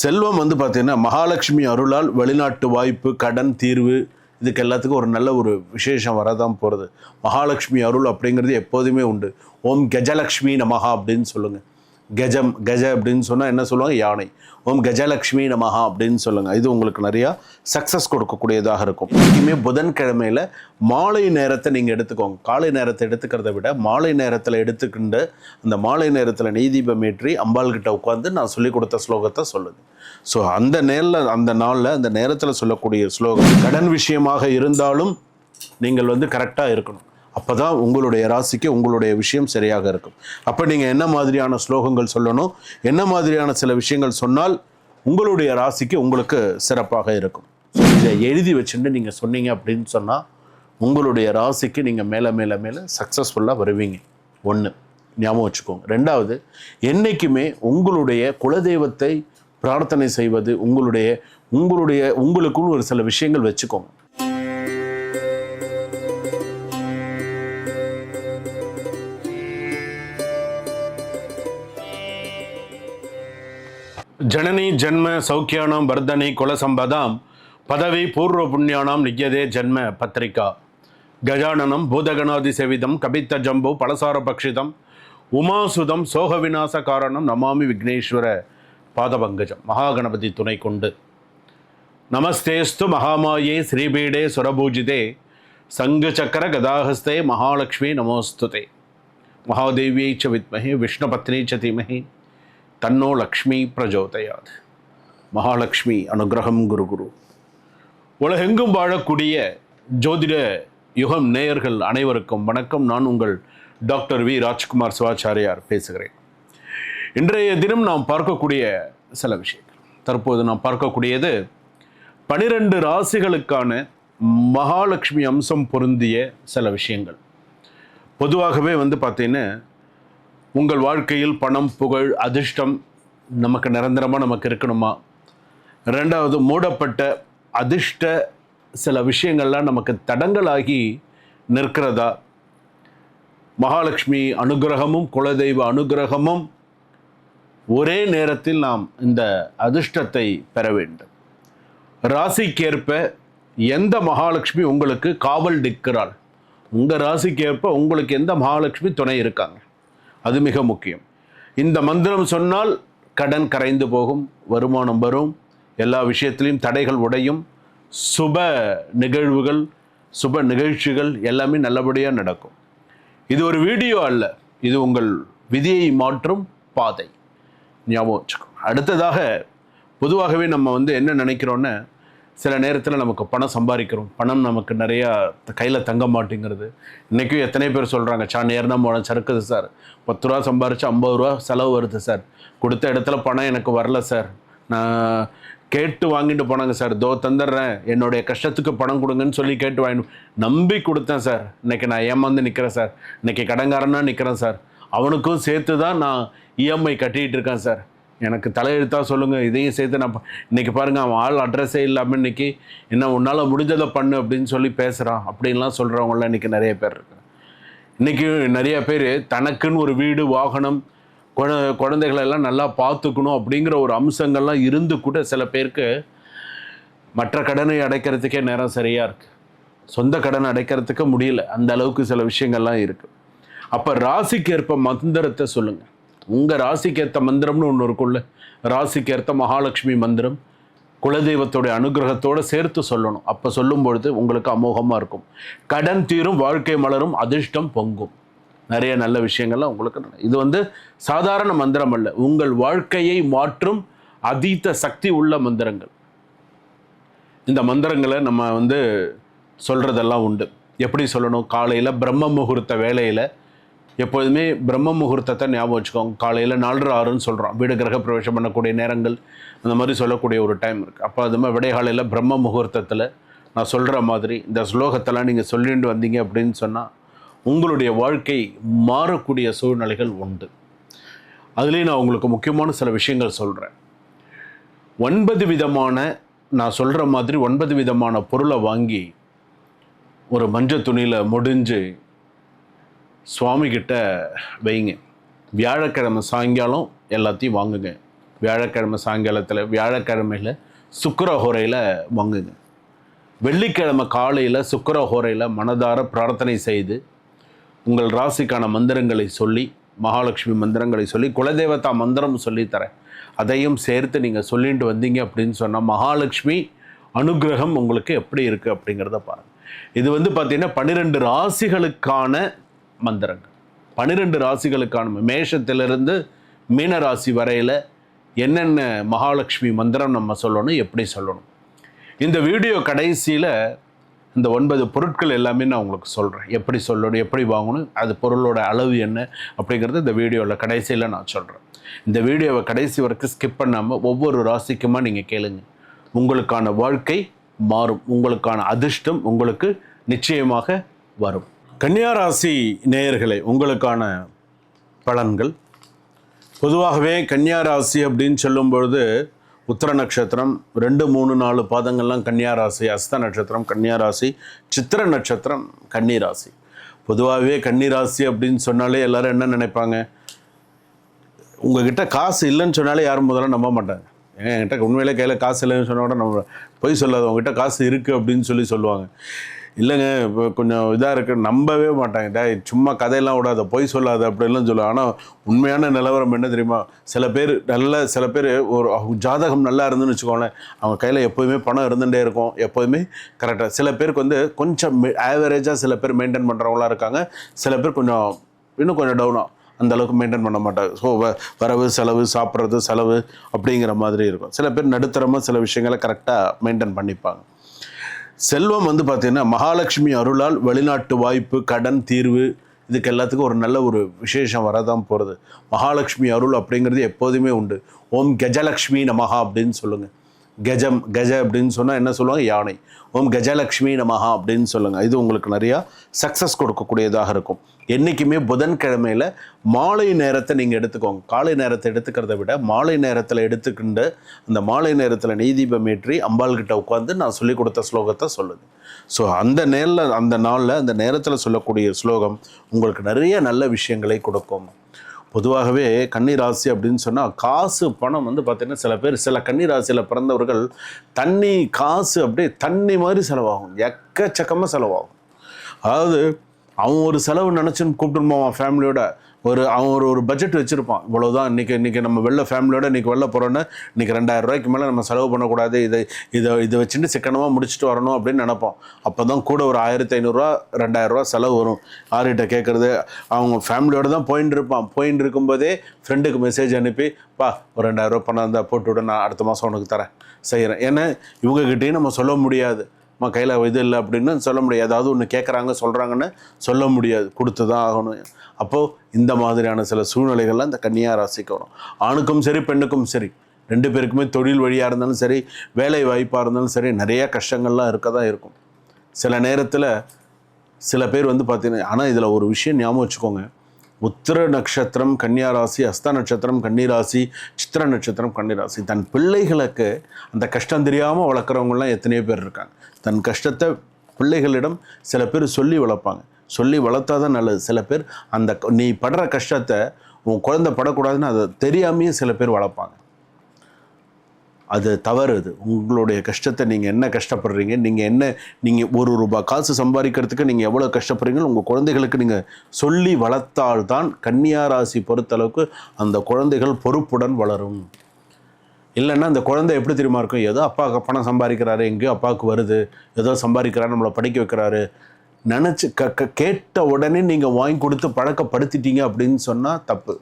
செல்வம் வந்து பார்த்தீங்கன்னா மகாலட்சுமி அருளால் வெளிநாட்டு வாய்ப்பு கடன் தீர்வு இதுக்கு எல்லாத்துக்கும் ஒரு நல்ல ஒரு விசேஷம் வரதான் போகிறது மகாலட்சுமி அருள் அப்படிங்கிறது எப்போதுமே உண்டு. ஓம் கஜலக்ஷ்மி நமஹா அப்படின்னு சொல்லுங்கள் கஜம் கஜ அப்படின்னு சொன்னால் என்ன சொல்லுவாங்க? யானை. ஓம் கஜலக்ஷ்மி நமஹா அப்படின்னு சொல்லுங்கள் இது உங்களுக்கு நிறையா சக்ஸஸ் கொடுக்கக்கூடியதாக இருக்கும். எப்பயுமே புதன்கிழமையில் மாலை நேரத்தை நீங்கள் எடுத்துக்கோங்க. காலை நேரத்தை எடுத்துக்கிறத விட மாலை நேரத்தில் எடுத்துக்கிண்டு அந்த மாலை நேரத்தில் நீதிபம் தீபம் ஏற்றி அம்பாள்கிட்ட உட்காந்து நான் சொல்லிக் கொடுத்த ஸ்லோகத்தை சொல்லுது. ஸோ அந்த நேரில் அந்த நாளில் அந்த நேரத்தில் சொல்லக்கூடிய ஸ்லோகம் கடன் விஷயமாக இருந்தாலும் நீங்கள் வந்து கரெக்டாக இருக்கணும். அப்போ தான் உங்களுடைய ராசிக்கு உங்களுடைய விஷயம் சரியாக இருக்கும். அப்போ நீங்கள் என்ன மாதிரியான ஸ்லோகங்கள் சொல்லணும்? என்ன மாதிரியான சில விஷயங்கள் சொன்னால் உங்களுடைய ராசிக்கு உங்களுக்கு சிறப்பாக இருக்கும். இதை எழுதி வச்சுட்டு நீங்கள் சொன்னீங்க அப்படின்னு சொன்னால் உங்களுடைய ராசிக்கு நீங்கள் மேலே மேலே மேலே சக்ஸஸ்ஃபுல்லாக வருவீங்க. ஒன்று ஞாபகம் வச்சுக்கோங்க. ரெண்டாவது என்றைக்குமே உங்களுடைய குலதெய்வத்தை பிரார்த்தனை செய்வது உங்களுடைய உங்களுடைய உங்களுக்குன்னு ஒரு சில விஷயங்கள் வச்சுக்கோங்க. ஜனனி ஜென்ம சௌக்கியானாம் வர்தனி குலசம்பதாம் பதவி பூர்வ புண்ணியானாம் நிஜதே ஜென்ம பத்திரிகா. கஜானனம் பூதகணாதி செவிதம் கபித்த ஜம்பு பலசார பக்ஷிதம் உமாசுதம் சோக விநாச காரணம் நமாமி விக்னேஸ்வர பாதபங்கஜம் மகாகணபதி துணை கொண்டு. நமஸ்தேஸ்து மகாமாயே ஸ்ரீபீடே சுரபூஜிதே சங்கு சக்கர கதாஹஸ்தே மகாலட்சுமி நமோஸ்துதே. மகாதேவியை ச வித்மகி விஷ்ணு பத்னி ச தீமஹி தன்னோ லக்ஷ்மி பிரஜோதயாது. மகாலட்சுமி அனுகிரகம் குரு குரு. உலகெங்கும் வாழக்கூடிய ஜோதிட யுகம் நேயர்கள் அனைவருக்கும் வணக்கம். நான் உங்கள் டாக்டர் வி. ராஜ்குமார் சிவாச்சாரியார் பேசுகிறேன். இன்றைய தினம் நாம் பார்க்கக்கூடிய சில விஷயங்கள். தற்போது நாம் பார்க்கக்கூடியது பனிரெண்டு ராசிகளுக்கான மகாலட்சுமி அம்சம் பொருந்திய சில விஷயங்கள். பொதுவாகவே வந்து பார்த்தீங்கன்னா உங்கள் வாழ்க்கையில் பணம் புகழ் அதிர்ஷ்டம் நமக்கு நிரந்தரமாக நமக்கு இருக்கணுமா? ரெண்டாவது மூடப்பட்ட அதிர்ஷ்ட சில விஷயங்கள்லாம் நமக்கு தடங்களாகி நிற்கிறதா? மகாலட்சுமி அனுகிரகமும் குலதெய்வ அனுகிரகமும் ஒரே நேரத்தில் நாம் இந்த அதிர்ஷ்டத்தை பெற வேண்டும். ராசிக்கேற்ப எந்த மகாலட்சுமி உங்களுக்கு காவல் நிற்கிறாள்? உங்கள் ராசிக்கேற்ப உங்களுக்கு எந்த மகாலட்சுமி துணை இருக்காங்க? அது மிக முக்கியம். இந்த மந்திரம் சொன்னால் கடன் கரைந்து போகும் வருமானம் வரும் எல்லா விஷயத்திலையும் தடைகள் உடையும் சுப நிகழ்வுகள் சுப நிகழ்ச்சிகள் எல்லாமே நல்லபடியாக நடக்கும். இது ஒரு வீடியோ அல்ல இது உங்கள் விதியை மாற்றும் பாதை. ஞாபகம் வச்சுக்கோ. அடுத்ததாக பொதுவாகவே நம்ம வந்து என்ன நினைக்கிறோன்னா சில நேரத்தில் நமக்கு பணம் சம்பாதிக்கிறோம். பணம் நமக்கு நிறையா கையில் தங்க மாட்டேங்கிறது. இன்றைக்கும் எத்தனை பேர் சொல்கிறாங்க சான் ஏறினா போனால் சறுக்குது சார் பத்து ரூபா சம்பாரிச்சு ஐம்பது ரூபா செலவு வருது சார் கொடுத்த இடத்துல பணம் எனக்கு வரல சார் நான் கேட்டு வாங்கிட்டு போனாங்க சார் தோ தந்துடுறேன். என்னுடைய கஷ்டத்துக்கு பணம் கொடுங்கன்னு சொல்லி கேட்டு வாங்கிட்டு நம்பி கொடுத்தேன் சார் இன்னைக்கு நான் ஏமாந்து நிற்கிறேன் சார் இன்றைக்கி கடன்காரனா நிற்கிறேன் சார் அவனுக்கும் சேர்த்து தான் நான் இஎம்ஐ கட்டிகிட்டு இருக்கேன் சார் எனக்கு தலையெழுத்தாக சொல்லுங்கள் இதையும் சேர்த்து நான் இன்றைக்கி பாருங்கள் அவன் ஆள் அட்ரஸே இல்லாமல் இன்னைக்கு என்ன உன்னால் முடிஞ்சதை பண்ணு அப்படின்னு சொல்லி பேசுகிறான் அப்படின்லாம் சொல்கிறவங்களாம் இன்னைக்கு நிறைய பேர் இருக்கு இன்னைக்கு நிறைய பேர் தனக்குன்னு ஒரு வீடு வாகனம் குழ குழந்தைகளெல்லாம் நல்லா பார்த்துக்கணும் அப்படிங்கிற ஒரு அம்சங்கள்லாம் இருந்து கூட சில பேருக்கு மற்ற கடனை அடைக்கிறதுக்கே நேரம் சரியாக இருக்குது சொந்த கடன் அடைக்கிறதுக்கு முடியல. அந்த அளவுக்கு சில விஷயங்கள்லாம் இருக்குது அப்போ ராசிக்கு ஏற்ப மந்திரத்தை சொல்லுங்கள் உங்கள் ராசிக்கு ஏற்ற மந்திரம்னு ஒன்று இருக்கும்ல? ராசிக்கு ஏற்ற மகாலட்சுமி மந்திரம். குலதெய்வத்தோடைய அனுகிரகத்தோடு சேர்த்து சொல்லணும். அப்போ சொல்லும் பொழுது உங்களுக்கு அமோகமாக இருக்கும். கடன் தீரும் வாழ்க்கை மலரும் அதிர்ஷ்டம் பொங்கும். நிறைய நல்ல விஷயங்கள்லாம் உங்களுக்கு இது வந்து சாதாரண மந்திரம் அல்ல. உங்கள் வாழ்க்கையை மாற்றும் அதீத்த சக்தி உள்ள மந்திரங்கள். இந்த மந்திரங்களை நம்ம வந்து சொல்கிறதெல்லாம் உண்டு. எப்படி சொல்லணும்? காலையில் பிரம்ம முகூர்த்த வேலையில் எப்போதுமே பிரம்ம முகூர்த்தத்தை ஞாபகம் வச்சுக்கோங்க. காலையில் நாலரை ஆறுன்னு சொல்கிறோம் வீடு கிரக பிரவேசம் பண்ணக்கூடிய நேரங்கள் அந்த மாதிரி சொல்லக்கூடிய ஒரு டைம் இருக்குது அப்போ அது மாதிரி விடைகாலையில் பிரம்ம முகூர்த்தத்தில் நான் சொல்கிற மாதிரி இந்த ஸ்லோகத்தெல்லாம் நீங்கள் சொல்லிட்டு வந்தீங்க அப்படின்னு சொன்னால் உங்களுடைய வாழ்க்கை மாறக்கூடிய சூழ்நிலைகள் உண்டு. அதுலேயும் நான் உங்களுக்கு முக்கியமான சில விஷயங்கள் சொல்கிறேன் ஒன்பது விதமான நான் சொல்கிற மாதிரி ஒன்பது விதமான பொருளை வாங்கி ஒரு மஞ்சள் துணியில் முடிஞ்சு சுவாமிகிட்ட வைங்க வியாழக்கிழமை சாயங்காலம் எல்லாத்தையும் வாங்குங்க. வியாழக்கிழமை சாயங்காலத்தில் வியாழக்கிழமையில் சுக்கரஹோரையில் வாங்குங்க. வெள்ளிக்கிழமை காலையில் சுக்கரஹோரையில் மனதார பிரார்த்தனை செய்து உங்கள் ராசிக்கான மந்திரங்களை சொல்லி மகாலட்சுமி மந்திரங்களை சொல்லி குலதேவதா மந்திரம் சொல்லித்தரேன். அதையும் சேர்த்து நீங்கள் சொல்லிட்டு வந்தீங்க அப்படின்னு சொன்னால் மகாலட்சுமி அனுகிரகம் உங்களுக்கு எப்படி இருக்குது அப்படிங்கிறத பாருங்கள் இது வந்து பார்த்திங்கன்னா பன்னிரெண்டு ராசிகளுக்கான மந்திரங்கள். பன்னிரெண்டு ராசிகளுக்கான மேஷத்திலிருந்து மீன ராசி வரையில் என்னென்ன மகாலட்சுமி மந்திரம் நம்ம சொல்லணும் எப்படி சொல்லணும். இந்த வீடியோ கடைசியில் இந்த ஒன்பது பொருட்கள் எல்லாமே நான் உங்களுக்கு சொல்கிறேன் எப்படி சொல்லணும் எப்படி வாங்கணும் அது பொருளோட அளவு என்ன அப்படிங்கிறது இந்த வீடியோவில் கடைசியில் நான் சொல்கிறேன் இந்த வீடியோவை கடைசி வரைக்கும் ஸ்கிப் பண்ணாமல் ஒவ்வொரு ராசிக்குமா நீங்கள் கேளுங்க. உங்களுக்கான வாழ்க்கை மாறும் உங்களுக்கான அதிர்ஷ்டம் உங்களுக்கு நிச்சயமாக வரும். கன்னியாராசி நேயர்களே உங்களுக்கான பலன்கள். பொதுவாகவே கன்னியா ராசி அப்படின்னு சொல்லும் பொழுது உத்தர நட்சத்திரம் ரெண்டு மூணு நாலு பாதங்கள்லாம் கன்னியாராசி அஸ்த நட்சத்திரம் கன்னியாராசி சித்திர நட்சத்திரம் கன்னிராசி. பொதுவாகவே கன்னிராசி அப்படின்னு சொன்னாலே எல்லாரும் என்ன நினைப்பாங்க? உங்ககிட்ட காசு இல்லைன்னு சொன்னாலே யாரும் முதல்ல நம்ப மாட்டாங்க. ஏன் என்கிட்ட உண்மையிலே கையில் காசு இல்லைன்னு சொன்னால் கூட நம்ம பொய் சொல்லாத உங்ககிட்ட காசு இருக்குது அப்படின்னு சொல்லி சொல்லுவாங்க. இல்லைங்க இப்போ கொஞ்சம் இதாக இருக்கு. நம்பவே மாட்டாங்க. டே சும்மா கதையெல்லாம் விடாத பொய் சொல்லாத அப்படிலாம் சொல்லுவாங்க ஆனால் உண்மையான நிலவரம் என்ன தெரியுமா? சில பேர் நல்ல சில பேர் ஒரு ஜாதகம் நல்லா இருந்துன்னு வச்சுக்கோங்களேன். அவங்க கையில் எப்போயுமே பணம் இருந்துகிட்டே இருக்கும். எப்போதுமே கரெக்டாக சில பேருக்கு வந்து கொஞ்சம் ஆவரேஜாக சில பேர் மெயின்டைன் பண்ணுறவங்களா இருக்காங்க. சில பேர் கொஞ்சம் இன்னும் கொஞ்சம் டவுனாக அந்த அளவுக்கு மெயின்டைன் பண்ண மாட்டாங்க. ஸோ வரவு செலவு சாப்பிட்றது செலவு அப்படிங்கிற மாதிரி இருக்கும். சில பேர் நடுத்தரமாக சில விஷயங்களை கரெக்டாக மெயின்டைன் பண்ணிப்பாங்க. செல்வம் வந்து பார்த்தீங்கன்னா மகாலட்சுமி அருளால் வெளிநாட்டு வாய்ப்பு கடன் தீர்வு இதுக்கு எல்லாத்துக்கும் ஒரு நல்ல ஒரு விசேஷம் வரதான் போகிறது மகாலட்சுமி அருள் அப்படிங்கிறது எப்போதுமே உண்டு. ஓம் கஜலக்ஷ்மி நமஹா அப்படின்னு சொல்லுங்கள் கஜம் கஜ அப்படின்னு சொன்னால் என்ன சொல்லுவாங்க? யானை. ஓம் கஜலக்ஷ்மி நமஹா அப்படின்னு சொல்லுங்கள் இது உங்களுக்கு நிறையா சக்ஸஸ் கொடுக்கக்கூடியதாக இருக்கும். என்றைக்குமே புதன்கிழமையில் மாலை நேரத்தை நீங்கள் எடுத்துக்கோங்க. காலை நேரத்தை எடுத்துக்கிறத விட மாலை நேரத்தில் எடுத்துக்கிண்டு அந்த மாலை நேரத்தில் நெய்தீபம் ஏற்றி அம்பாள்கிட்ட உட்காந்து நான் சொல்லிக் கொடுத்த ஸ்லோகத்தை சொல்லுது. ஸோ அந்த நேரில் அந்த நாளில் அந்த நேரத்தில் சொல்லக்கூடிய ஸ்லோகம் உங்களுக்கு நிறைய நல்ல விஷயங்களை கொடுக்கும். பொதுவாகவே கன்னிராசி அப்படின்னு சொன்னால் காசு பணம் வந்து பார்த்திங்கன்னா சில பேர் சில கன்னிராசியில் பிறந்தவர்கள் தண்ணி காசு அப்படியே தண்ணி மாதிரி செலவாகும். எக்கச்சக்கமாக செலவாகும். அதாவது அவன் ஒரு செலவு நினச்சின்னு கூப்பிட்டு அவன் ஃபேமிலியோட ஒரு அவன் ஒரு ஒரு பட்ஜெட் வச்சுருப்பான். இவ்வளோதான் இன்றைக்கி இன்றைக்கி நம்ம வெளில ஃபேமிலியோட இன்றைக்கி வெளில போகிறோன்னு இன்றைக்கி ரெண்டாயிரம் ரூபாய்க்கு மேலே நம்ம செலவு பண்ணக்கூடாது. இதை இதை இதை வச்சுட்டு சிக்கனமாக முடிச்சுட்டு வரணும் அப்படின்னு நினைப்போம் அப்போ தான் கூட ஒரு ஆயிரத்தி ஐநூறுரூவா ரெண்டாயிரரூவா செலவு வரும். ஆறுகிட்ட கேட்குறது அவங்க ஃபேமிலியோடு தான் போயின்னு இருப்பான். போயின்னு இருக்கும்போதே ஃப்ரெண்டுக்கு மெசேஜ் அனுப்பி பா ஒரு ரெண்டாயிரரூவா பணம் இருந்தால் போட்டு விட நான் அடுத்த மாதம் உனக்கு தரேன். செய்கிறேன் ஏன்னா இவங்ககிட்டையும் நம்ம சொல்ல முடியாது. அம்மா கையில் இது இல்லை அப்படின்னு சொல்ல முடியாது. ஏதாவது ஒன்று கேட்குறாங்க சொல்கிறாங்கன்னு சொல்ல முடியாது. கொடுத்து தான் ஆகணும். அப்போது இந்த மாதிரியான சில சூழ்நிலைகள்லாம் இந்த கன்னியா ராசிக்கு வரும். ஆணுக்கும் சரி பெண்ணுக்கும் சரி. ரெண்டு பேருக்குமே தொழில் வழியாக இருந்தாலும் சரி வேலை வாய்ப்பாக இருந்தாலும் சரி நிறைய கஷ்டங்கள்லாம் இருக்க தான் இருக்கும். சில நேரத்தில் சில பேர் வந்து பார்த்தீங்கன்னா ஆனால் இதில் ஒரு விஷயம் ஞாபகம் வச்சுக்கோங்க. உத்திர நட்சத்திரம் கன்னியா ராசி அஸ்த நட்சத்திரம் கன்னிராசி சித்திர நட்சத்திரம் கன்னிராசி தன் பிள்ளைகளுக்கு அந்த கஷ்டம் தெரியாமல் வளர்க்குறவங்கலாம் எத்தனையோ பேர் இருக்காங்க. தன் கஷ்டத்தை பிள்ளைகளிடம் சில பேர் சொல்லி வளர்ப்பாங்க. சொல்லி வளர்த்தா தான் நல்லது. சில பேர் அந்த நீ படுற கஷ்டத்தை உன் குழந்தை படக்கூடாதுன்னு அதை தெரியாமையே சில பேர் வளர்ப்பாங்க. அது தவறு அது உங்களுடைய கஷ்டத்தை நீங்கள் என்ன கஷ்டப்படுறீங்க? நீங்கள் என்ன நீங்கள் ஒரு ரூபாய் காசு சம்பாதிக்கிறதுக்கு நீங்கள் எவ்வளோ கஷ்டப்படுறீங்களோ உங்கள் குழந்தைகளுக்கு நீங்கள் சொல்லி வளர்த்தால்தான் கன்னியா ராசி பொறுத்தளவுக்கு அந்த குழந்தைகள் பொறுப்புடன் வளரும். இல்லைன்னா அந்த குழந்தை எப்படி தெரியுமா இருக்கும்? ஏதோ அப்பாவுக்கு பணம் சம்பாதிக்கிறாரு எங்கேயோ அப்பாவுக்கு வருது ஏதோ சம்பாதிக்கிறாரு நம்மளை படிக்க வைக்கிறாரு. நினச்சி க க- கேட்ட உடனே நீங்கள் வாங்கி கொடுத்து பழக்கப்படுத்திட்டீங்க அப்படின்னு சொன்னால் தப்பு.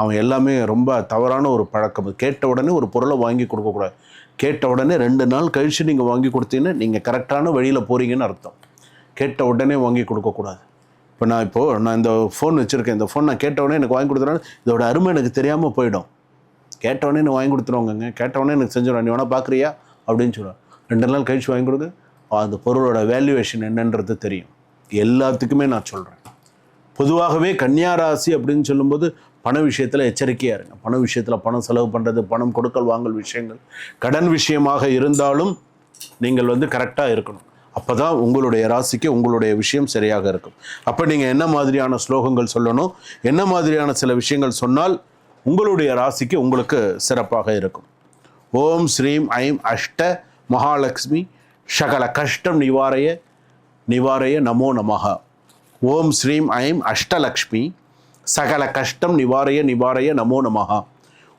அவன் எல்லாமே ரொம்ப தவறான ஒரு பழக்கம். கேட்ட உடனே ஒரு பொருளை வாங்கி கொடுக்கக்கூடாது கேட்ட உடனே ரெண்டு நாள் கழித்து நீங்கள் வாங்கி கொடுத்தீங்கன்னா நீங்கள் கரெக்டான வழியில் போகிறீங்கன்னு அர்த்தம். கேட்ட உடனே வாங்கி கொடுக்கக்கூடாது இப்போ நான் இப்போது நான் இந்த ஃபோன் வச்சுருக்கேன். இந்த ஃபோன் நான் கேட்ட உடனே எனக்கு வாங்கி கொடுத்தனால இதோட அருமை எனக்கு தெரியாமல் போயிடும். கேட்டவொடனே எனக்கு வாங்கி கொடுத்துருவாங்கங்க. கேட்டவொடனே எனக்கு செஞ்சிடும். நீ வேணால் பார்க்குறியா அப்படின்னு சொல்லுவேன். ரெண்டு நாள் கழித்து வாங்கி கொடுக்கு அந்த பொருளோட வேல்யூவேஷன் என்னன்றது தெரியும். எல்லாத்துக்குமே நான் சொல்கிறேன் பொதுவாகவே கன்னியா ராசி அப்படின்னு சொல்லும்போது பண விஷயத்தில் எச்சரிக்கையாக இருங்க. பண விஷயத்தில் பணம் செலவு பண்ணுறது பணம் கொடுக்கல் வாங்கல் விஷயங்கள். கடன் விஷயமாக இருந்தாலும் நீங்கள் வந்து கரெக்டாக இருக்கணும். அப்போ தான் உங்களுடைய ராசிக்கு உங்களுடைய விஷயம் சரியாக இருக்கும். அப்போ நீங்கள் என்ன மாதிரியான ஸ்லோகங்கள் சொல்லணும்? என்ன மாதிரியான சில விஷயங்கள் சொன்னால் உங்களுடைய ராசிக்கு உங்களுக்கு சிறப்பாக இருக்கும். ஓம் ஸ்ரீம் ஐம் அஷ்ட மகாலட்சுமி சகல கஷ்டம் நிவாரைய நிவாரைய நமோ நமகா ஓம் ஸ்ரீம் ஐம் அஷ்டலக்ஷ்மி சகல கஷ்டம் நிவாரய நிவாரய நமோ நமஹ.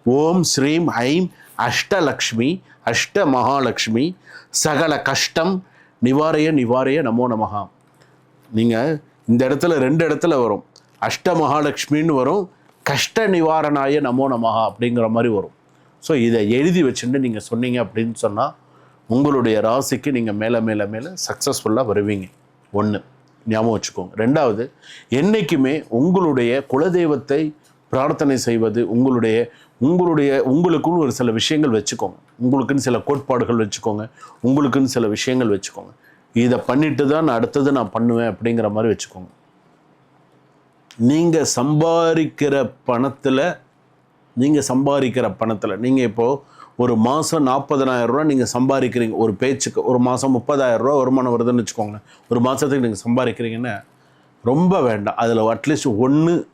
ஓம் ஸ்ரீம் ஐம் அஷ்டலக்ஷ்மி அஷ்ட மகாலட்சுமி சகல கஷ்டம் நிவாரய நிவாரய நமோ நமஹ. நீங்கள் இந்த இடத்துல ரெண்டு இடத்துல வரும். அஷ்ட மகாலட்சுமின்னு வரும். கஷ்ட நிவாரணாய நமோ நமஹா அப்படிங்கிற மாதிரி வரும். ஸோ இதை எழுதி வச்சுட்டு நீங்கள் சொன்னீங்க அப்படின்னு சொன்னால் உங்களுடைய ராசிக்கு நீங்கள் மேலே மேலே மேலே சக்ஸஸ்ஃபுல்லாக வருவீங்க. ஒன்று ஞாபகம் வச்சுக்கோங்க ரெண்டாவது என்றைக்குமே உங்களுடைய குலதெய்வத்தை பிரார்த்தனை செய்வது உங்களுடைய உங்களுடைய உங்களுக்குன்னு ஒரு சில விஷயங்கள் வச்சுக்கோங்க. உங்களுக்குன்னு சில கோட்பாடுகள் வச்சுக்கோங்க. உங்களுக்குன்னு சில விஷயங்கள் வச்சுக்கோங்க. இதை பண்ணிட்டு தான் நான் அடுத்தது நான் பண்ணுவேன் அப்படிங்கிற மாதிரி வச்சுக்கோங்க. நீங்கள் சம்பாதிக்கிற பணத்தில் நீங்கள் சம்பாதிக்கிற பணத்தில் நீங்கள் இப்போது ஒரு மாதம் நாற்பதனாயிரம் ரூபா நீங்கள் சம்பாதிக்கிறீங்க. ஒரு பேச்சுக்கு ஒரு மாதம் முப்பதாயிரம் ரூபா வருமானம் வருதுன்னு வச்சுக்கோங்க ஒரு மாதத்துக்கு நீங்கள் சம்பாதிக்கிறீங்கன்னா ரொம்ப வேண்டாம். அதில் அட்லீஸ்ட் ஒன்று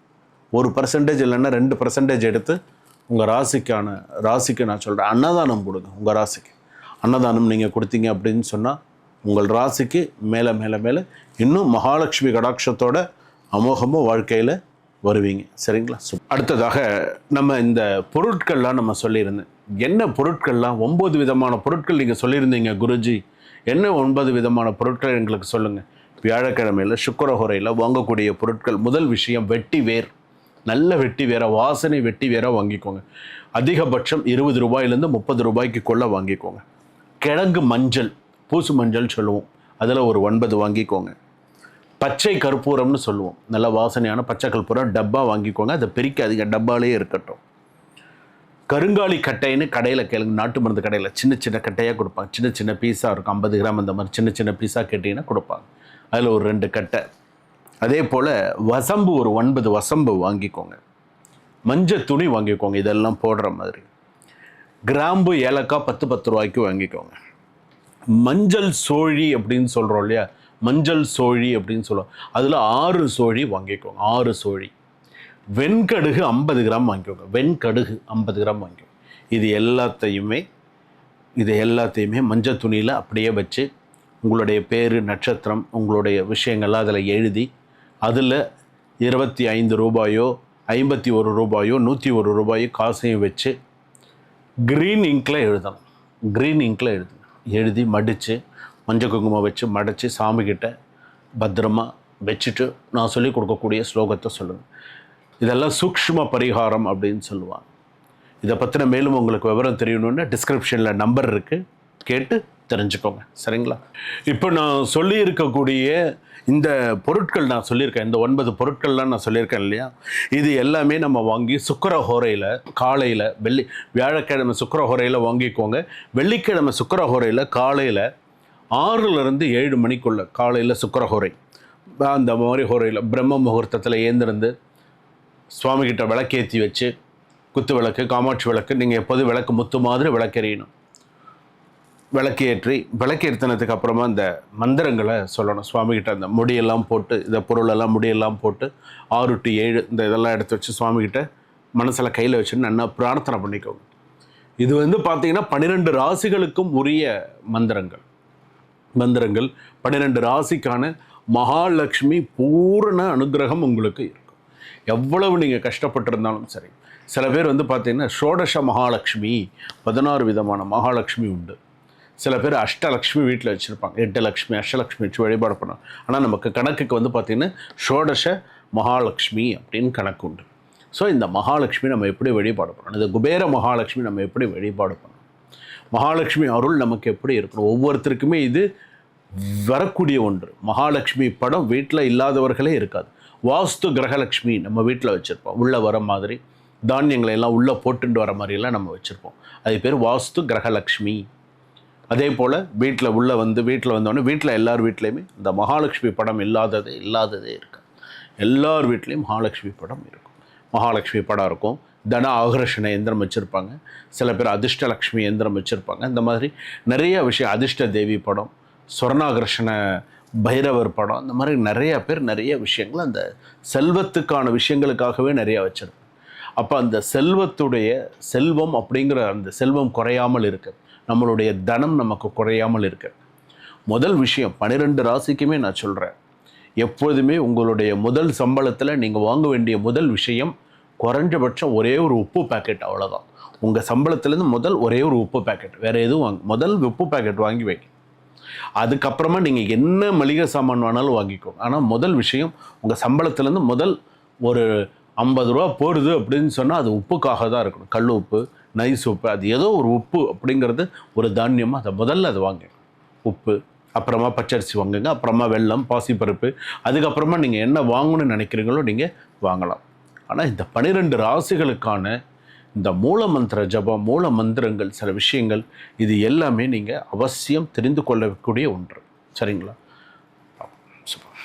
ஒரு பர்சன்டேஜ் இல்லைன்னா ரெண்டு பர்சன்டேஜ் எடுத்து உங்கள் ராசிக்கான ராசிக்கு நான் சொல்கிறேன் அன்னதானம் கொடுங்க உங்கள் ராசிக்கு. அன்னதானம் நீங்கள் கொடுத்தீங்க அப்படின்னு சொன்னால் உங்கள் ராசிக்கு மேலே மேலே மேலே இன்னும் மகாலட்சுமி கடாட்சத்தோட அமோகமாக வாழ்க்கையில் வருவீங்க. சரிங்களா? சு- அடுத்ததாக நம்ம இந்த பொருட்கள்லாம் நம்ம சொல்லியிருந்தேன். என்ன பொருட்கள்லாம் ஒம்பது விதமான பொருட்கள் நீங்கள் சொல்லியிருந்தீங்க குருஜி. என்ன ஒன்பது விதமான பொருட்கள் எங்களுக்கு சொல்லுங்கள் வியாழக்கிழமையில் சுக்கரஹுரையில் வாங்கக்கூடிய பொருட்கள். முதல் விஷயம் வெட்டி வேர். நல்ல வெட்டி வேற வாசனை வெட்டி வேற வாங்கிக்கோங்க. அதிகபட்சம் இருபது ரூபாயிலேருந்து முப்பது ரூபாய்க்கு கொள்ள வாங்கிக்கோங்க. கிழங்கு மஞ்சள் பூசு மஞ்சள் சொல்லுவோம். அதில் ஒரு ஒன்பது வாங்கிக்கோங்க. பச்சை கற்பூரம்னு சொல்லுவோம். நல்ல வாசனையான பச்சை கற்பூரம் டப்பா வாங்கிக்கோங்க. அதை பிரிக்காதீங்க டப்பாலே இருக்கட்டும். கருங்காலி கட்டைன்னு கடையில் கேளுங்க நாட்டு மருந்து கடையில் சின்ன சின்ன கட்டையாக கொடுப்பாங்க. சின்ன சின்ன பீஸாக இருக்கும் ஐம்பது கிராம் அந்த மாதிரி சின்ன சின்ன பீஸாக கேட்டிங்கன்னா கொடுப்பாங்க. அதில் ஒரு ரெண்டு கட்டை. அதே போல் வசம்பு ஒரு ஒன்பது வசம்பு வாங்கிக்கோங்க. மஞ்சள் துணி வாங்கிக்கோங்க இதெல்லாம் போடுற மாதிரி. கிராம்பு ஏலக்காய் பத்து பத்து ரூபாய்க்கு வாங்கிக்கோங்க. மஞ்சள் சோழி அப்படின்னு சொல்கிறோம் இல்லையா? மஞ்சள் சோழி அப்படின்னு சொல்லுவோம். அதில் ஆறு சோழி வாங்கிக்கோங்க ஆறு சோழி. வெண்கடுகு ஐம்பது கிராம் வாங்கிக்கோங்க. வெண்கடுகு ஐம்பது கிராம் வாங்கிக்கோங்க. இது எல்லாத்தையுமே இது எல்லாத்தையுமே மஞ்சள் துணியில் அப்படியே வச்சு உங்களுடைய பேர் நட்சத்திரம் உங்களுடைய விஷயங்கள்லாம் அதில் எழுதி அதில் இருபத்தி ஐந்து ரூபாயோ ஐம்பத்தி ஒரு ரூபாயோ நூற்றி ஒரு ரூபாயோ காசையும் வச்சு க்ரீன் இங்கில் எழுதணும். க்ரீன் இங்கில் எழுதணும் எழுதி மடித்து மஞ்சள் குங்குமம் வச்சு மடித்து சாமிக்கிட்ட பத்திரமா வச்சுட்டு நான் சொல்லிக் கொடுக்கக்கூடிய ஸ்லோகத்தை சொல்லுங்கள் இதெல்லாம் சூக்ஷ்ம பரிகாரம் அப்படின்னு சொல்லுவாங்க. இதை பற்றின மேலும் உங்களுக்கு விவரம் தெரியணுன்னா டிஸ்கிரிப்ஷனில் நம்பர் இருக்குது கேட்டு தெரிஞ்சுக்கோங்க. சரிங்களா? இப்போ நான் சொல்லியிருக்கக்கூடிய இந்த பொருட்கள் நான் சொல்லியிருக்கேன். இந்த ஒன்பது பொருட்கள்லாம் நான் சொல்லியிருக்கேன் இல்லையா? இது எல்லாமே நம்ம வாங்கி சுக்கர ஹோரையில் காலையில் வெள்ளி வியாழக்கிழமை சுக்கர ஹோரையில் வாங்கிக்கோங்க. வெள்ளிக்கிழமை சுக்கர ஹோரையில் காலையில் ஆறுலேருந்து ஏழு மணிக்குள்ளே காலையில் சுக்கர ஹோரை அந்த மாதிரி ஹோரையில் பிரம்ம முகூர்த்தத்தில் ஏந்திருந்து சுவாமிகிட்ட விளக்கேற்றி வச்சு குத்து விளக்கு காமாட்சி விளக்கு நீங்கள் எப்போதும் விளக்கு முத்து மாதிரி விளக்கெறியணும். விளக்கு ஏற்றி விளக்கு ஏற்றினதுக்கு அப்புறமா இந்த மந்திரங்களை சொல்லணும். சுவாமிகிட்ட அந்த முடியெல்லாம் போட்டு இந்த பொருளெல்லாம் முடியெல்லாம் போட்டு ஆறு டு ஏழு இந்த இதெல்லாம் எடுத்து வச்சு சுவாமிகிட்ட மனசில் கையில் வச்சு நல்லா பிரார்த்தனை பண்ணிக்கோங்க. இது வந்து பார்த்திங்கன்னா பன்னிரெண்டு ராசிகளுக்கும் உரிய மந்திரங்கள். மந்திரங்கள் பன்னிரெண்டு ராசிக்கான மகாலட்சுமி பூரண அனுகிரகம் உங்களுக்கு இருக்கும் எவ்வளவு நீங்கள் கஷ்டப்பட்டிருந்தாலும் சரி. சில பேர் வந்து பார்த்தீங்கன்னா ஷோடச மகாலட்சுமி பதினாறு விதமான மகாலட்சுமி உண்டு. சில பேர் அஷ்டலக்ஷ்மி வீட்டில் வச்சுருப்பாங்க. எட்டு லக்ஷ்மி அஷ்டலக்ஷ்மி வச்சு வழிபாடு பண்ணுவாங்க. ஆனால் நமக்கு கணக்குக்கு வந்து பார்த்திங்கன்னா ஷோடச மகாலட்சுமி அப்படின்னு கணக்கு உண்டு. ஸோ இந்த மகாலட்சுமி நம்ம எப்படி வழிபாடு பண்ணணும்? இந்த குபேர மகாலட்சுமி நம்ம எப்படி வழிபாடு பண்ணணும்? மகாலட்சுமி அருள் நமக்கு எப்படி இருக்கணும்? ஒவ்வொருத்தருக்குமே இது வரக்கூடிய ஒன்று. மகாலட்சுமி படம் வீட்டில் இல்லாதவர்களே இருக்காது. வாஸ்து கிரகலட்சுமி நம்ம வீட்டில் வச்சுருப்போம். உள்ளே வர மாதிரி தானியங்களை எல்லாம் உள்ளே போட்டுட்டு வர மாதிரிலாம் நம்ம வச்சுருப்போம். அது பேர் வாஸ்து கிரகலட்சுமி அதே போல் வீட்டில் உள்ளே வந்து வீட்டில் வந்தோடனே வீட்டில் எல்லார் வீட்லேயுமே இந்த மகாலட்சுமி படம் இல்லாததே இல்லாததே இருக்கு. எல்லார் வீட்லேயும் மகாலட்சுமி படம் இருக்கும். மகாலட்சுமி படம் இருக்கும். தன ஆகர்ஷண எந்திரம் வச்சுருப்பாங்க. சில பேர் அதிர்ஷ்டலக்ஷ்மி எந்திரம் வச்சுருப்பாங்க. இந்த மாதிரி நிறைய விஷயம் அதிர்ஷ்ட தேவி படம் சொர்ணாகர்ஷண பைரவர் படம் இந்த மாதிரி நிறையா பேர் நிறைய விஷயங்கள் அந்த செல்வத்துக்கான விஷயங்களுக்காகவே நிறையா வச்சுருப்பாங்க. அப்போ அந்த செல்வத்துடைய செல்வம் அப்படிங்கிற அந்த செல்வம் குறையாமல் இருக்கு. நம்மளுடைய தனம் நமக்கு குறையாமல் இருக்கு. முதல் விஷயம் பன்னிரெண்டு ராசிக்குமே நான் சொல்கிறேன் எப்பொழுதுமே உங்களுடைய முதல் சம்பளத்தில் நீங்கள் வாங்க வேண்டிய முதல் விஷயம் குறைஞ்சபட்சம் ஒரே ஒரு உப்பு பாக்கெட் அவ்வளோதான் உங்கள் சம்பளத்துலேருந்து முதல் ஒரே ஒரு உப்பு பாக்கெட் வேறு எதுவும் வாங்க முதல் உப்பு பாக்கெட் வாங்கி வைங்க. அதுக்கப்புறமா நீங்கள் என்ன மளிகை சாமான் வேணாலும் வாங்கிக்கோங்க ஆனால் முதல் விஷயம் உங்கள் சம்பளத்துலேருந்து முதல் ஒரு ஐம்பது ரூபா போடுது அப்படின்னு சொன்னால் அது உப்புக்காக தான் இருக்கணும். கல் உப்பு நைஸ் உப்பு அது ஏதோ ஒரு உப்பு அப்படிங்கிறது ஒரு தானியமாக அதை முதல்ல அதை வாங்க. உப்பு அப்புறமா பச்சரிசி வாங்குங்க அப்புறமா வெல்லம் பாசிப்பருப்பு அதுக்கப்புறமா நீங்கள் என்ன வாங்கணும்னு நினைக்கிறீங்களோ நீங்கள் வாங்கலாம். ஆனால் இந்த பன்னிரெண்டு ராசிகளுக்கான இந்த மூல மந்திர ஜபம் மூல மந்திரங்கள் சில விஷயங்கள் இது எல்லாமே நீங்கள் அவசியம் தெரிந்து கொள்ளக்கூடிய ஒன்று. சரிங்களா? சூப்பர்.